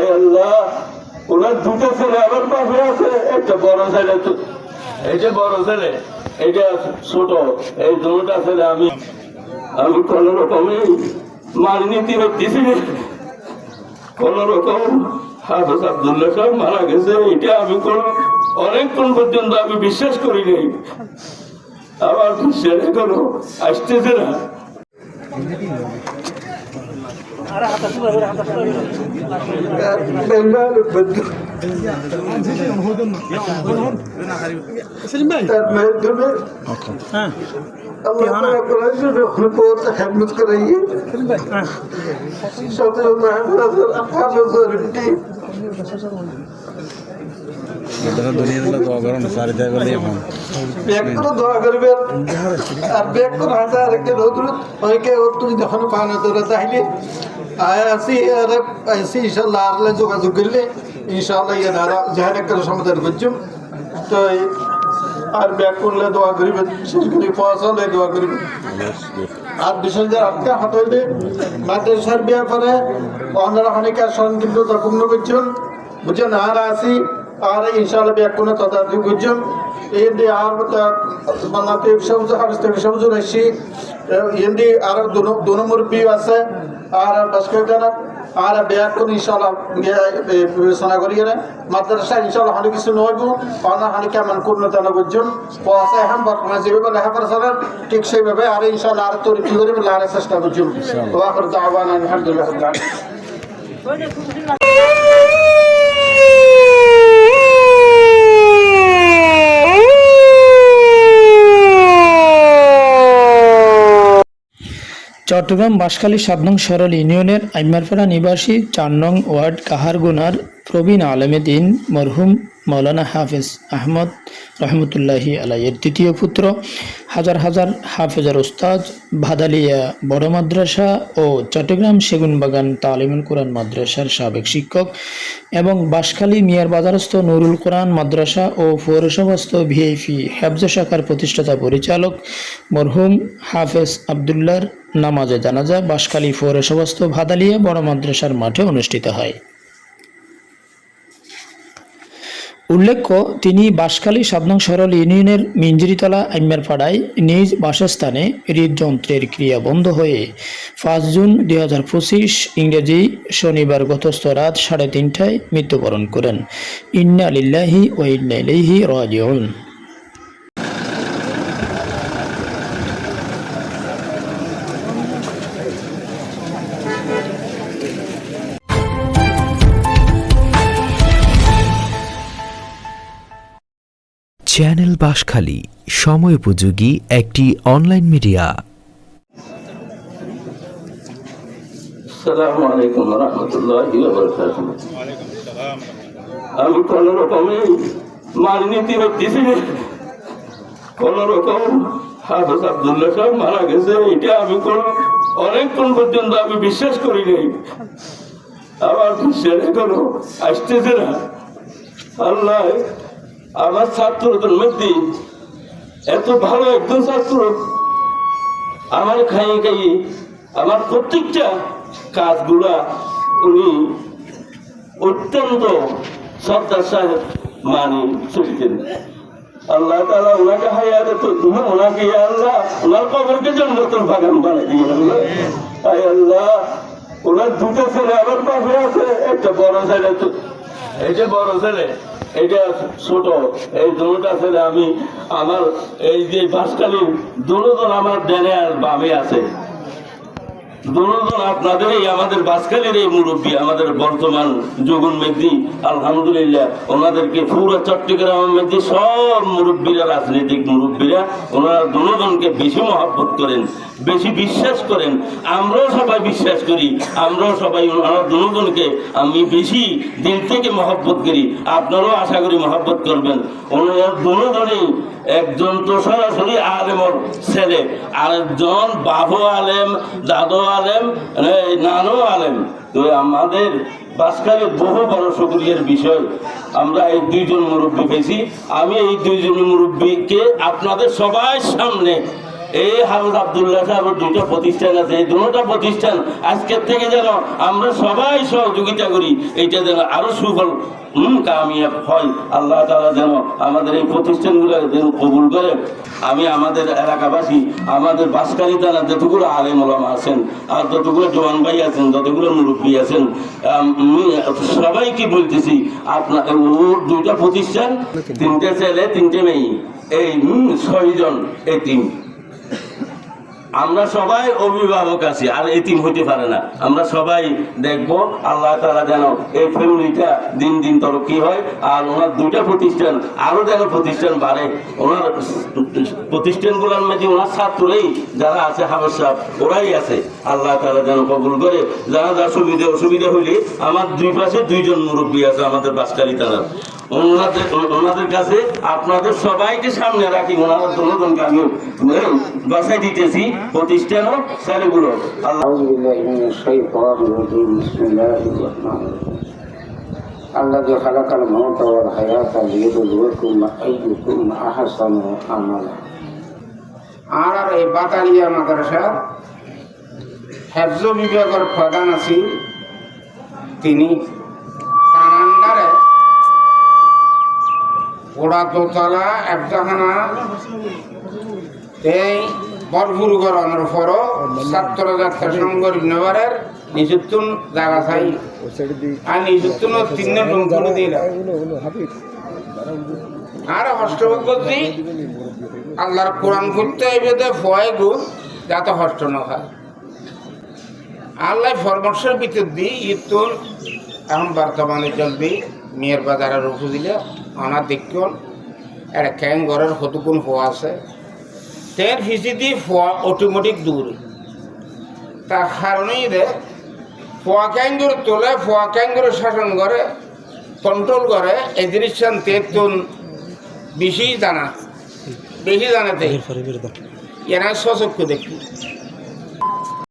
আয় আল্লাহ ওনার দুটো ছেলে পাশে আছে। একটা বড় ছেলে, তো বড় ছেলে এটা ছোট, এই দুটা ছেলে আমি আমি কোন করতেছি কোন রকম হাফেজ আবদুল্লাহ সাহেব মারা গেছে এটা আমি কোন, অনেকক্ষণ পর্যন্ত আমি বিশ্বাস করি নাই। আমার বিশ্বাস এখনও আসতেছে না। বেঙ্গালুরু বন্ধু তার এটা দুনিয়ার লোক দোয়া সারি দেয় বলে এখন দোয়া করবেন। আর ব্যক্ত হাজার কে রোদ্র ওইকে ও তুমি যখন পানো তোরা তাহলে আসি আর আসি ইনশাল্লাহ আরলে যোগাযোগ করলে ইনশাল্লাহ ইয়ে ধারা যাহার একটা সমাধান করছুম। তো আর ব্যাগ করলে দোয়া করিবেন, বিশেষ করে দোয়া করিবেন। আর বিশেষ করে আটকা হাতলে মাদ্রাসার ব্যাপারে অন্যরা অনেকের করছেন। বুঝছেন? আর আসি আর ইনশাআল্লাহ ব্যাগ কোনো তদারকি করছেন এই দিয়ে আর বাংলাতে সবুজ হাবিস্তে সবুজ রাশি হিন্দি আর দু নম্বর বি আছে। আর ব্যাগ কোন ইনশাআল্লাহ বিবেচনা করি না মাদ্রাসা ইনশাআল্লাহ অনেক কিছু নইব অন্য অনেক কেমন পূর্ণতা করছেন। পয়সা এখন বর্তমানে যেভাবে লেখাপড়া চলেন ঠিক সেইভাবে আর ইনশাআল্লাহ আর তৈরি করে লাগার চেষ্টা করছেন আখর দাওয়ান আলহামদুলিল্লাহ। চট্টগ্রাম বাঁশখালী সাত নং সরল ইউনিয়নের আইমারপাড়া নিবাসী চার নং ওয়ার্ড কাহারগুনার প্রবীণ আলমে দিন মরহুম মৌলানা হাফেজ আহমদ রহমতুল্লাহি আলাইয়ের তৃতীয় পুত্র, হাজার হাজার হাফেজার ওস্তাজ ভাদালিয়া বড় মাদ্রাসা ও চট্টগ্রাম সেগুনবাগান তালিমুল কোরআন মাদ্রাসার সাবেক শিক্ষক এবং বাঁশখালী মিয়ার বাজারস্থ নুরুল কোরআন মাদ্রাসা ও পৌরসভাস্থ ভিআইপি হেফজ শাখার প্রতিষ্ঠাতা পরিচালক মরহুম হাফেজ আবদুল্লার নামাজে জানাজা বাঁশখালী পৌরসভাস্থ ভাদালিয়া বড় মাদ্রাসার মাঠে অনুষ্ঠিত হয়। উল্লেখ্য, তিনি বাঁশখালী সাবনং সরল ইউনিয়নের মিঞ্জিরিতলা আইম্যারপাড়ায় নিজ বাসস্থানে হৃদযন্ত্রের ক্রিয়া বন্ধ হয়ে পাঁচ জুন দুই হাজার পঁচিশ ইংরেজি শনিবার গতস্থ রাত সাড়ে তিনটায় মৃত্যুবরণ করেন। ইন্না লিল্লাহি ও ইন্না ইলাইহি রাজিউন। চ্যানেল বাঁশখালী, সময় উপযোগী একটি অনলাইন মিডিয়া। আমি কোন রকমে মার নীতি কোন রকম হাফেজ আবদুল্লাহ সাহেব মারা গেছে, এটা আমি কোন অনেকক্ষণ পর্যন্ত আমি বিশ্বাস করি নাই। আমার বিশ্বাস এখনও আসতেছে না। আল্লাহ আমার ছাত্রদের মধ্যে এত ভালো একজন ছাত্র, আমার খাইয়ে খাইয়ে আমার প্রত্যেকটা কাজগুলা উনি অত্যন্ত শ্রদ্ধার সাহেব মানি চলতেন। আল্লাহ তালা ওনাকে হায়াতে তো তুমি ওনাকে আল্লাহ, ওনার কবরকে জন্মতর বাগান বানাই দিয়ে আল্লাহ আয় আল্লাহ, ওনার দুটো ছেলে আমার পাশে আছে, একটা বড় ছেলে তো যে বড় ছেলে এটা ছোট, এই দুটা ছেলে আমি আমার এই যে বাসকালীন দুজন আমার ডেনে আর বামে আছে। আপনাদের এই আমাদের এই মুরব্বী, আমাদের বর্তমান যোগুন মেঘদি আলহামদুলিল্লাহ, ওনাদেরকে পুরো চট্টগ্রামের মধ্যে সব মুরব্বীরা, রাজনৈতিক মুরব্বীরা, ওনারা বেশি মহব্বত করেন, বেশি বিশ্বাস করেন। আমরাও সবাই বিশ্বাস করি, আমরাও সবাই ওনারা আমি বেশি দিল থেকে মহব্বত করি। আপনারাও আশা করি মহব্বত করবেন। ওনারা দুজনেই একজন তো সরাসরি আলেমর ছেলে, আরেকজন বাবু আলেম, দাদু আলেম এই নানো আলেম, তো আমাদের বাসকালে বহু বড় সকলের বিষয়। আমরা এই দুইজন মুরব্বী পেয়েছি। আমি এই দুইজন মুরব্বীকে আপনাদের সবাই সামনে এই হাফিজ আবদুল্লাহ সাহেবের দুইটা প্রতিষ্ঠান আছে, এই দুটা প্রতিষ্ঠান আজকের থেকে যেন আমরা সবাই সহযোগিতা করি, এইটা যেন আরও সুফল কামিয়াব হয়। আল্লাহ তাআলা যেন আমাদের এই প্রতিষ্ঠানগুলো যেন কবুল করে। আমি আমাদের এলাকাবাসী, আমাদের বাসকালী থানা যতগুলো আলেম ওলামা আছেন, আর যতগুলো জওয়ান ভাই আছেন, যতগুলো মুরব্বী আছেন সবাইকে বলতেছি, আপনার ওর দুইটা প্রতিষ্ঠান, তিনটে ছেলে, তিনটে মেয়ে, এই ছয়জন এতিম আমরা সবাই অভিভাবক আছি, আর এতিম হইতে পারে না। আমরা সবাই দেখব আল্লাহ তারা যেন এই ফ্যামিলিটা দিন দিন তরক্কি হয়, আর ওনার দুইটা প্রতিষ্ঠান আরও যেন প্রতিষ্ঠান বাড়ে। ওনার প্রতিষ্ঠানগুলোর মধ্যে ওনার ছাত্রই যারা আছে সাহেব, ওরাই আছে। আল্লাহ তারা যেন কবুল করে, যারা যার সুবিধা, অসুবিধা হইলে আমার দুই পাশে দুইজন মুরব্বী আছে আমাদের বাসকালী তারা। ওনাদের ওনাদের কাছে আপনাদের সবাইকে সামনে রাখি ওনারা জনগণকে আমি বাসায় দিতেছি প্রতিষ্ঠান ও ছেলেগুলো আল্লাহ أعوذ بالله من الشيطان الرجيم بسم الله الرحمن الرحيم الذي خلق الموت والحياة ليبلوكم أيكم أحسن عملا আর আর এই বাতালিয়া মাদ্রাসা হেফজ বিভাগের প্রধান আছি তিনি ওরা দোতলা একজাহানা, এই বরফুর গরমের পরও ছাত্র যাত্রা সংঘর নিযুক্তন জায়গা চাই। আর নিযুক্তন তিন করে আর হস্তভাগ করছি আল্লাহর কোরআন ফুটতে আইবে দে ফয় গু যাতে হস্ত না খায় আল্লাহ পরামর্শের ভিতর দিই ইতুন এখন বর্তমানে চলবি, মেয়ের বাজারের রুফু ক্যাং ঘরের কতক্ষণ ফোয়া আছে। তের ফিসি দিয়ে ফোয়া অটোমেটিক দূর তার কারণেই রে ফোয়া ক্যাঙ্গুর তোলে ফোয়া ক্যাঙ্গুর শাসন করে কন্ট্রোল করে এই জিনিসটা তেতুন বেশি জানা বেশি জানাতে এরা সচক্ষু দেখি।